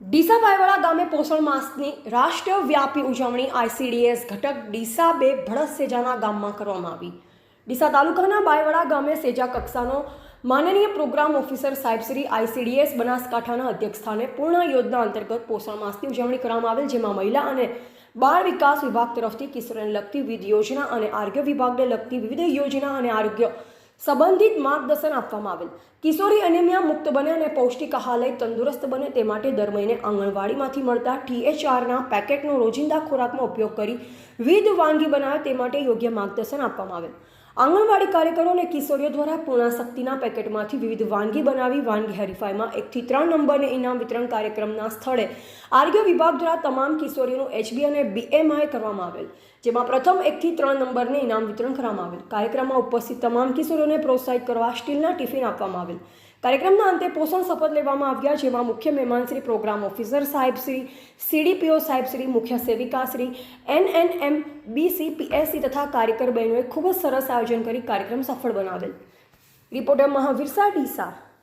ડીસા ભાઈવાડા ગામે પોષણ માસની રાષ્ટ્રવ્યાપી ઉજવણી આઈસીડીએસ ઘટક ડીસા બે ભડસ સેજાના ગામમાં કરવામાં આવી. ડીસા તાલુકાના બાયવાડા ગામે સેજા કક્ષાનો માનનીય પ્રોગ્રામ ઓફિસર સાહેબ શ્રી આઈસીડીએસ બનાસકાંઠાના અધ્યક્ષસ્થાને પૂર્ણ યોજના અંતર્ગત પોષણ માસની ઉજવણી કરવામાં આવેલ, જેમાં મહિલા અને બાળ વિકાસ વિભાગ તરફથી કિશોરને લગતી વિવિધ યોજના અને આરોગ્ય વિભાગને લગતી વિવિધ યોજના અને આરોગ્ય સંબંધિત માર્ગદર્શન આપવામાં આવેલ. કિશોરી અનેમિયા મુક્ત બને અને પૌષ્ટિક આહાર તંદુરસ્ત બને તે માટે દર મહિને આંગણવાડીમાંથી મળતા ટીએચઆરના પેકેટનો રોજિંદા ખોરાકમાં ઉપયોગ કરી વિવિધ વાનગી બનાવે તે માટે યોગ્ય માર્ગદર્શન આપવામાં આવેલ. આંગણવાડી કાર્યકરો અને કિશોરીઓ દ્વારા પૂર્ણાશક્તિના પેકેટમાંથી વિવિધ વાનગી બનાવી વાનગી હરીફાઈમાં એકથી ત્રણ નંબરને ઇનામ વિતરણ કાર્યક્રમના સ્થળે આરોગ્ય વિભાગ દ્વારા તમામ કિશોરીઓનું એચબી અને બીએમઆઈ કરવામાં આવેલ, જેમાં પ્રથમ એકથી ત્રણ નંબરને ઇનામ વિતરણ કરવામાં આવેલ. કાર્યક્રમમાં ઉપસ્થિત તમામ કિશોરીઓને પ્રોત્સાહિત કરવા સ્ટીલના ટિફિન આપવામાં આવેલ. કાર્યક્રમના અંતે પોષણ શપથ લેવામાં આવ્યા, જેમાં મુખ્ય મહેમાન શ્રી પ્રોગ્રામ ઓફિસર સાહેબ શ્રી, સીડીપીઓ સાહેબ શ્રી, મુખ્ય સેવિકા શ્રી એનએનએમ બીસી પીએસસી તથા કાર્યકર બહેનોએ ખૂબ જ સરસ આયોજન કરી કાર્યક્રમ સફળ બનાવેલ. રિપોર્ટર મહાવીર ડીસા.